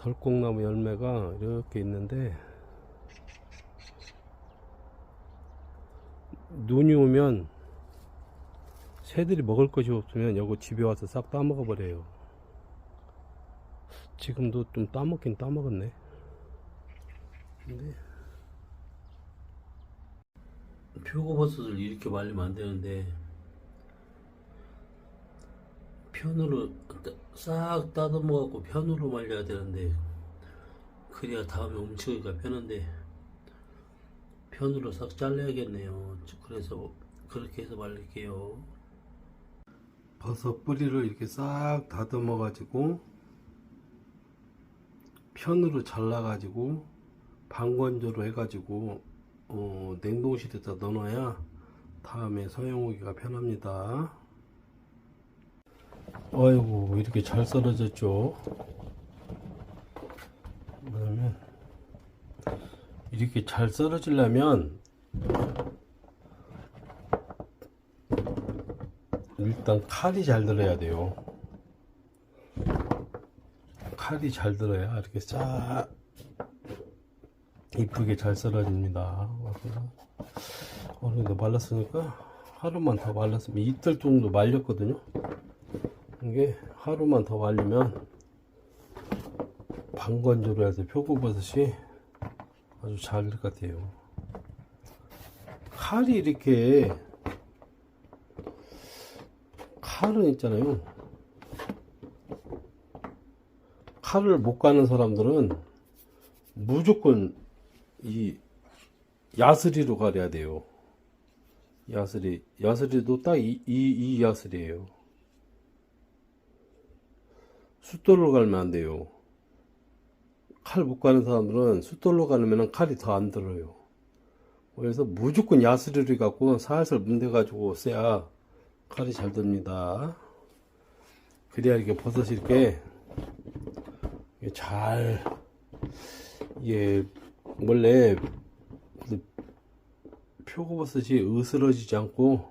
덜콩나무 열매가 이렇게 있는데 눈이 오면 새들이 먹을 것이 없으면 여기 집에 와서 싹 따먹어 버려요. 지금도 좀 따먹긴 따먹었네. 근데 표고버섯을 이렇게 말리면 안 되는데 편으로 따- 싹 따듬어 갖고 편으로 말려야 되는데 그래야 다음에 움치기가 편한데 편으로 싹 잘라야겠네요. 그래서 그렇게 해서 말릴게요. 버섯 뿌리를 이렇게 싹 다듬어 가지고 편으로 잘라 가지고 방건조로 해 가지고 어, 냉동실에다 넣어놔야 다음에 사용하기가 편합니다. 아이고 이렇게 잘 썰어졌죠. 그러면 이렇게 잘 썰어지려면 일단 칼이 잘 들어야 돼요. 칼이 잘 들어야 이렇게 싹 이쁘게 잘 썰어집니다. 어느 정도 말랐으니까 하루만 더 말랐으면 이틀 정도 말렸거든요. 이게 하루만 더 말리면 방건조로 해서 표고버섯이 아주 잘 될 것 같아요. 칼이 이렇게 칼은 있잖아요. 칼을 못 가는 사람들은 무조건 이 야스리로 가려야 돼요. 야스리, 야스리도 딱 이, 이, 이 야스리예요. 숫돌로 갈면 안 돼요. 칼 못 가는 사람들은 숫돌로 가면 칼이 더 안 들어요. 그래서 무조건 야스리를 갖고 살살 문대가지고 써야 칼이 잘 듭니다. 그래야 이렇게 버섯이 이렇게 잘, 예, 원래 그 표고버섯이 으스러지지 않고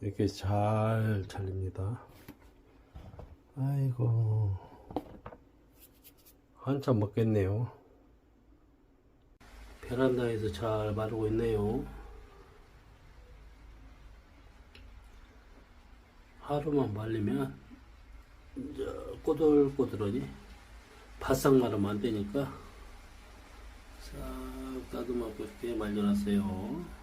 이렇게 잘 잘립니다. 아이고 한참 먹겠네요. 베란다에서 잘 마르고 있네요. 하루만 말리면 꼬들꼬들하니 바싹 마르면 안 되니까 싹 따듬하고 이렇게 말려놨어요.